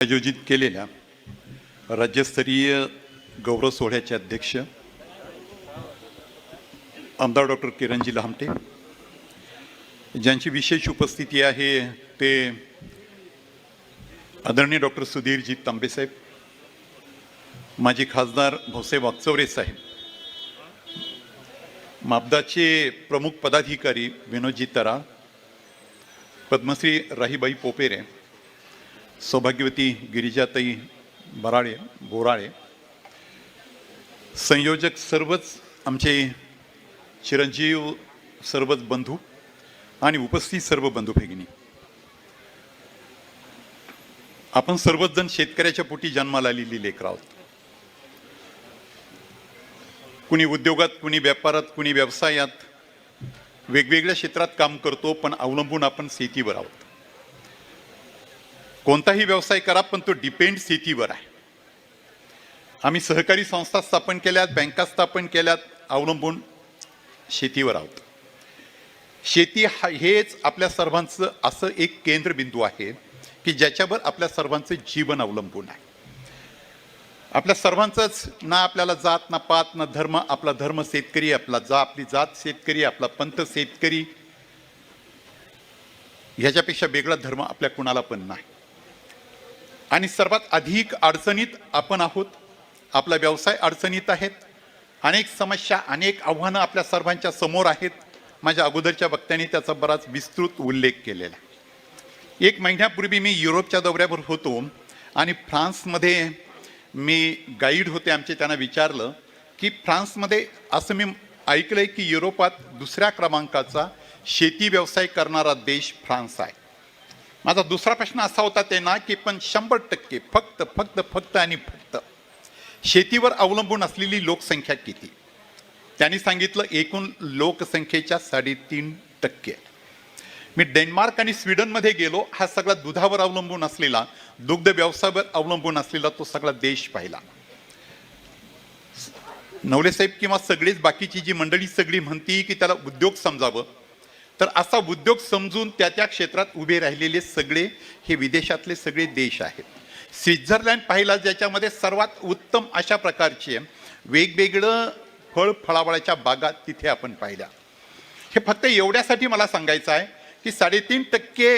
आयोजित केलेल्या राज्यस्तरीय गौरव सोहळ्याचे अध्यक्ष आमदार डॉक्टर किरणजी लहामटे ज्यांची विशेष उपस्थिती आहे ते आदरणीय डॉक्टर सुधीरजी तांबेसाहेब माजी खासदार भोसे वागचौरे साहेब मापदाचे प्रमुख पदाधिकारी विनोदजी तरा पद्मश्री राहीबाई पोपेरे सौभाग्यवती गिरिजाताई बराळे बोराळे. संयोजक सर्वच आमचे चिरंजीव सर्वच बंधू आणि उपस्थित सर्व बंधू भगिनी. आपण सर्वच जण शेतकऱ्याच्या पोटी जन्माला आलेली लेकर आहोत. कुणी उद्योगात कुणी व्यापारात कुणी व्यवसायात वेगवेगळ्या क्षेत्रात काम करतो पण अवलंबून आपण शेतीवर आहोत. कोणताही व्यवसाय करा पण तो डिपेंड शेतीवर आहे. आम्ही सहकारी संस्था स्थापन केल्यात बँका स्थापन केल्यात अवलंबून शेतीवर आहोत. शेती हा हेच आपल्या सर्वांचं असं एक केंद्रबिंदू आहे की ज्याच्यावर आपल्या सर्वांचं जीवन अवलंबून आहे. आपल्या सर्वांचंच ना आपल्याला जात ना पात ना धर्म आपला धर्म शेतकरी आपला जा आपली जात शेतकरी आपला पंथ शेतकरी ह्याच्यापेक्षा वेगळा धर्म आपल्या कुणाला पण नाही. आणि सर्वात अधिक अडचणीत आपण आहोत. आपला व्यवसाय अडचणीत आहेत. अनेक समस्या अनेक आव्हानं आपल्या सर्वांच्या समोर आहेत. माझ्या अगोदरच्या वक्त्यांनी त्याचा बराच विस्तृत उल्लेख केलेला एक महिन्यापूर्वी मी युरोपच्या दौऱ्यावर होतो आणि फ्रान्समध्ये मी गाईड होते आमचे. त्यांना विचारलं की फ्रान्समध्ये असं मी ऐकलं आहे की युरोपात दुसऱ्या क्रमांकाचा शेती व्यवसाय करणारा देश फ्रान्स आहे. माझा दुसरा प्रश्न असा होता ते ना की पण शंभर टक्के फक्त फक्त फक्त आणि फक्त शेतीवर अवलंबून असलेली लोकसंख्या किती? त्यांनी सांगितलं एकूण लोकसंख्येच्या साडेतीन टक्के. मी डेन्मार्क आणि स्वीडनमध्ये गेलो हा सगळा दुधावर अवलंबून असलेला दुग्ध व्यवसायावर अवलंबून असलेला तो सगळा देश पाहिला. नवले साहेब किंवा सगळीच बाकीची जी मंडळी सगळी म्हणती की त्याला उद्योग समजावं तर असा उद्योग समजून त्या त्या क्षेत्रात उभे राहिलेले सगळे हे विदेशातले सगळे देश आहेत. स्वित्झर्लंड पाहिला ज्याच्यामध्ये सर्वात उत्तम अशा प्रकारचे वेगवेगळं फळ फळावळाच्या बागा तिथे आपण पाहिल्या. हे फक्त एवढ्यासाठी मला सांगायचं आहे की साडेतीन टक्के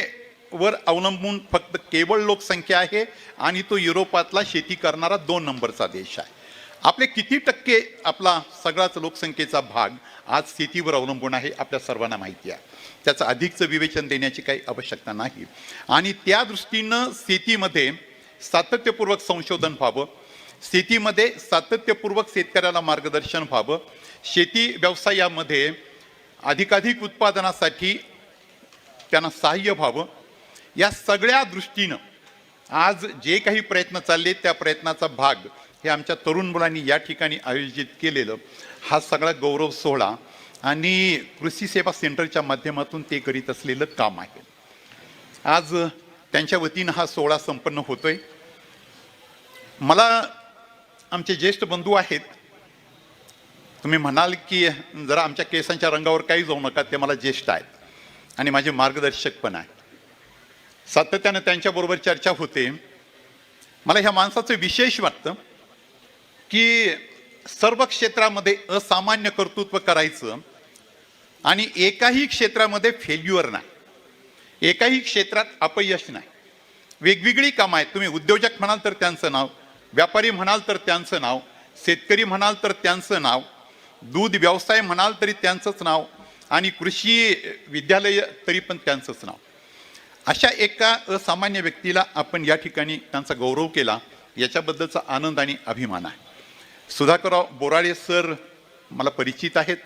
वर अवलंबून फक्त केवळ लोकसंख्या आहे आणि तो युरोपातला शेती करणारा दोन नंबरचा देश आहे. आपले किती टक्के आपला सगळाच लोकसंख्येचा भाग आज शेतीवर अवलंबून आहे आपल्या सर्वांना माहिती आहे. त्याचं अधिकचं विवेचन देण्याची काही आवश्यकता नाही. आणि त्या दृष्टीनं शेतीमध्ये सातत्यपूर्वक संशोधन व्हावं शेतीमध्ये सातत्यपूर्वक शेतकऱ्याला मार्गदर्शन व्हावं शेती व्यवसायामध्ये अधिकाधिक उत्पादनासाठी त्यांना सहाय्य व्हावं. या सगळ्या दृष्टीनं आज जे काही प्रयत्न चालले त्या प्रयत्नाचा भाग हे आमच्या तरुण मुलांनी या ठिकाणी आयोजित केलेलं हा सगळा गौरव सोहळा आणि कृषी सेवा सेंटरच्या माध्यमातून ते करीत असलेलं काम आहे. आज त्यांच्या वतीनं हा सोहळा संपन्न होतोय. मला आमचे ज्येष्ठ बंधू आहेत. तुम्ही म्हणाल की जरा आमच्या केसांच्या रंगावर काही जाऊ नका ते मला ज्येष्ठ आहेत आणि माझे मार्गदर्शक पण आहेत. सातत्यानं त्यांच्याबरोबर चर्चा होते. मला ह्या माणसाचं विशेष वाटतं की सर्व क्षेत्रामध्ये असामान्य कर्तृत्व करायचं आणि एकाही क्षेत्रामध्ये फेल्युअर नाही. एकाही क्षेत्रात अपयश नाही. वेगवेगळी कामं आहेत. तुम्ही उद्योजक म्हणाल तर त्यांचं नाव व्यापारी म्हणाल तर त्यांचं नाव शेतकरी म्हणाल तर त्यांचं नाव दूध व्यवसाय म्हणाल तरी त्यांचंच नाव आणि कृषी विद्यालय तरी पण त्यांचंच नाव. अशा एका असामान्य व्यक्तीला आपण या ठिकाणी त्यांचा गौरव केला. याच्याबद्दलचा आनंद आणि अभिमान आहे. सुधाकरराव बोराळे सर मला परिचित आहेत.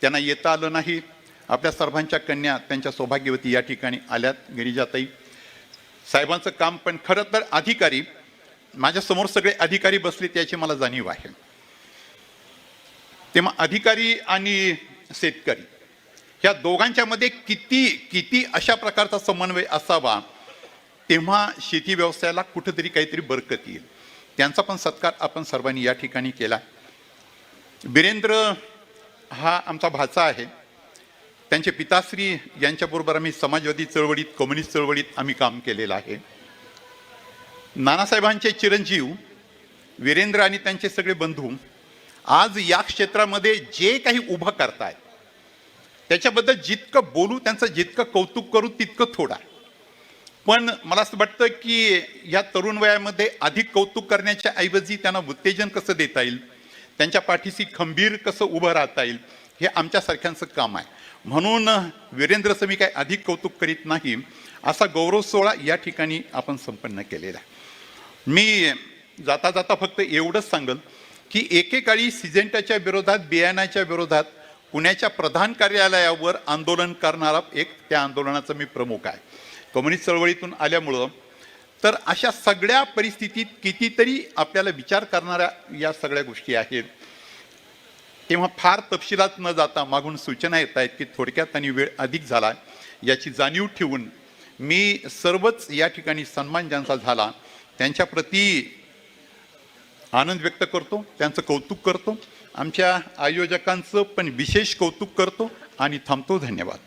त्यांना येता आलं नाही. आपल्या सर्वांच्या कन्या त्यांच्या सौभाग्यवती या ठिकाणी आल्यात गिरिजाताई. साहेबांचं काम पण खरं तर अधिकारी माझ्यासमोर सगळे अधिकारी बसले त्याची मला जाणीव आहे. तेव्हा अधिकारी आणि शेतकरी ह्या दोघांच्यामध्ये किती किती अशा प्रकारचा समन्वय असावा तेव्हा शेती व्यवसायाला कुठंतरी काहीतरी बरकत येईल. त्यांचा पण सत्कार आपण सर्वांनी या ठिकाणी केला. बिरेंद्र हा आमचा भाचा आहे. त्यांचे पिताश्री यांच्याबरोबर आम्ही समाजवादी चळवळीत कम्युनिस्ट चळवळीत आम्ही काम केलेलं आहे. नानासाहेबांचे चिरंजीव वीरेंद्र आणि त्यांचे सगळे बंधू आज या क्षेत्रामध्ये जे काही उभं करतायत त्याच्याबद्दल जितकं बोलू त्यांचं जितकं कौतुक करू तितकं थोडं आहे. पण मला असं वाटतं की या तरुण वयामध्ये अधिक कौतुक करण्याच्या ऐवजी त्यांना उत्तेजन कसं देता येईल? त्यांच्या पाठीशी खंबीर कसं उभं राहता येईल? हे आमच्यासारख्यांचं काम आहे. म्हणून वीरेंद्रचं मी काय अधिक कौतुक करीत नाही. असा गौरव सोहळा या ठिकाणी आपण संपन्न केलेला आहे. मी जाता जाता फक्त एवढंच सांगल की एकेकाळी सिजेंटाच्या विरोधात बियाणाच्या विरोधात पुण्याच्या प्रधान कार्यालयावर आंदोलन करणारा एक त्या आंदोलनाचा मी प्रमुख आहे. कम्युनिस्ट चळवळीतून आल्यामुळं तर अशा सगळ्या परिस्थितीत कितीतरी आपल्याला विचार करणाऱ्या या सगळ्या गोष्टी आहेत. तेव्हा फार तपशिलात न जाता मागून सूचना येत आहेत की थोडक्यात आणि वेळ अधिक झाला याची जाणीव ठेवून मी सर्वच या ठिकाणी सन्मान ज्यांचा झाला त्यांच्याप्रती आनंद व्यक्त करतो त्यांचं कौतुक करतो आमच्या आयोजकांचं पण विशेष कौतुक करतो आणि थांबतो. धन्यवाद.